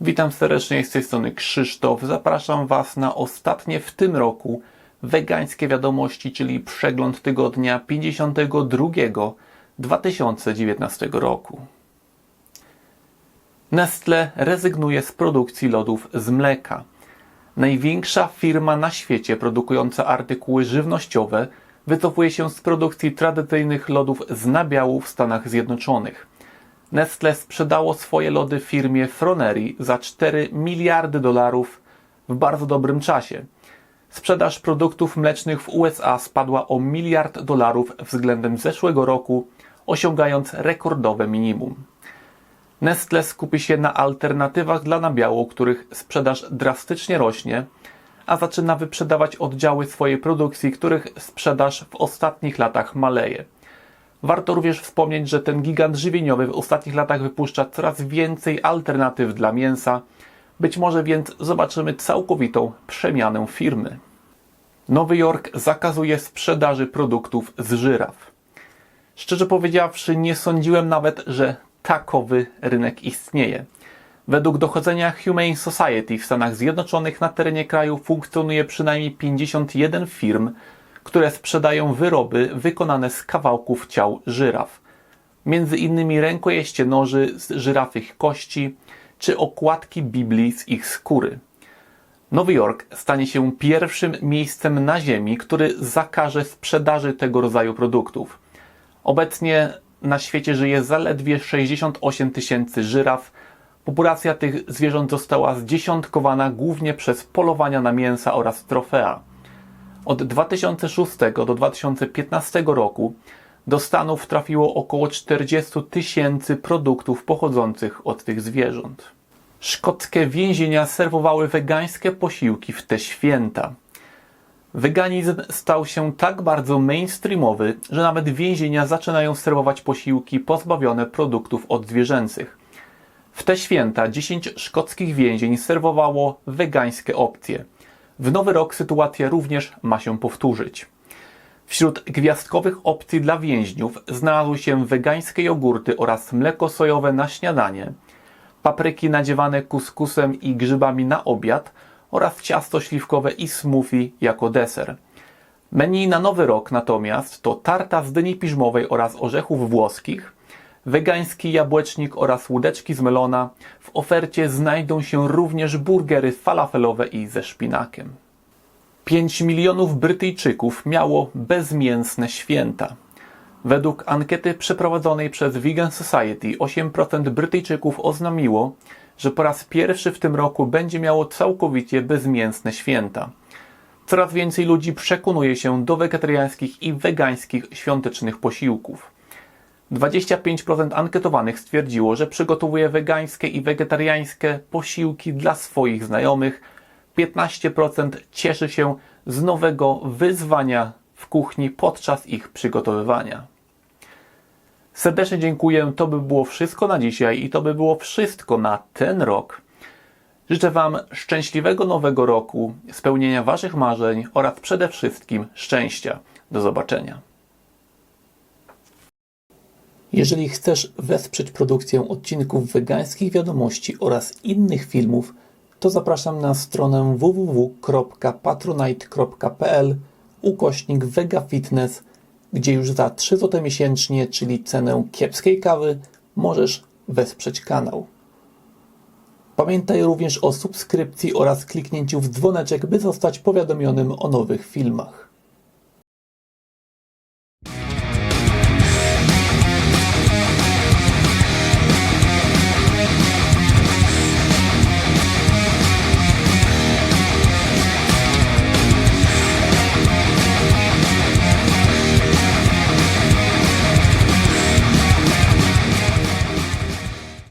Witam serdecznie z tej strony Krzysztof. Zapraszam Was na ostatnie w tym roku wegańskie wiadomości, czyli przegląd tygodnia 52 2019 roku. Nestle rezygnuje z produkcji lodów z mleka. Największa firma na świecie produkująca artykuły żywnościowe wycofuje się z produkcji tradycyjnych lodów z nabiału w Stanach Zjednoczonych. Nestle sprzedało swoje lody firmie Froneri za 4 miliardy dolarów w bardzo dobrym czasie. Sprzedaż produktów mlecznych w USA spadła o miliard dolarów względem zeszłego roku, osiągając rekordowe minimum. Nestle skupi się na alternatywach dla nabiału, których sprzedaż drastycznie rośnie, a zaczyna wyprzedawać oddziały swojej produkcji, których sprzedaż w ostatnich latach maleje. Warto również wspomnieć, że ten gigant żywieniowy w ostatnich latach wypuszcza coraz więcej alternatyw dla mięsa. Być może więc zobaczymy całkowitą przemianę firmy. Nowy Jork zakazuje sprzedaży produktów z żyraf. Szczerze powiedziawszy, nie sądziłem nawet, że takowy rynek istnieje. Według dochodzenia Humane Society w Stanach Zjednoczonych na terenie kraju funkcjonuje przynajmniej 51 firm, które sprzedają wyroby wykonane z kawałków ciał żyraf. Między innymi rękojeście noży z żyrafych kości, czy okładki Biblii z ich skóry. Nowy Jork stanie się pierwszym miejscem na Ziemi, który zakaże sprzedaży tego rodzaju produktów. Obecnie na świecie żyje zaledwie 68 tysięcy żyraf. Populacja tych zwierząt została zdziesiątkowana głównie przez polowania na mięsa oraz trofea. Od 2006 do 2015 roku do Stanów trafiło około 40 tysięcy produktów pochodzących od tych zwierząt. Szkockie więzienia serwowały wegańskie posiłki w te święta. Weganizm stał się tak bardzo mainstreamowy, że nawet więzienia zaczynają serwować posiłki pozbawione produktów odzwierzęcych. W te święta 10 szkockich więzień serwowało wegańskie opcje. W nowy rok sytuacja również ma się powtórzyć. Wśród gwiazdkowych opcji dla więźniów znalazły się wegańskie jogurty oraz mleko sojowe na śniadanie, papryki nadziewane kuskusem i grzybami na obiad oraz ciasto śliwkowe i smoothie jako deser. Menu na nowy rok natomiast to tarta z dyni piżmowej oraz orzechów włoskich, wegański jabłecznik oraz łódeczki z melona. W ofercie znajdą się również burgery falafelowe i ze szpinakiem. 5 milionów Brytyjczyków miało bezmięsne święta. Według ankiety przeprowadzonej przez Vegan Society 8% Brytyjczyków oznamiło, że po raz pierwszy w tym roku będzie miało całkowicie bezmięsne święta. Coraz więcej ludzi przekonuje się do wegetariańskich i wegańskich świątecznych posiłków. 25% ankietowanych stwierdziło, że przygotowuje wegańskie i wegetariańskie posiłki dla swoich znajomych. 15% cieszy się z nowego wyzwania w kuchni podczas ich przygotowywania. Serdecznie dziękuję. To by było wszystko na dzisiaj i to by było wszystko na ten rok. Życzę Wam szczęśliwego nowego roku, spełnienia Waszych marzeń oraz przede wszystkim szczęścia. Do zobaczenia. Jeżeli chcesz wesprzeć produkcję odcinków wegańskich wiadomości oraz innych filmów, to zapraszam na stronę www.patronite.pl ukośnik vegafitness, gdzie już za 3 zł miesięcznie, czyli cenę kiepskiej kawy, możesz wesprzeć kanał. Pamiętaj również o subskrypcji oraz kliknięciu w dzwoneczek, by zostać powiadomionym o nowych filmach.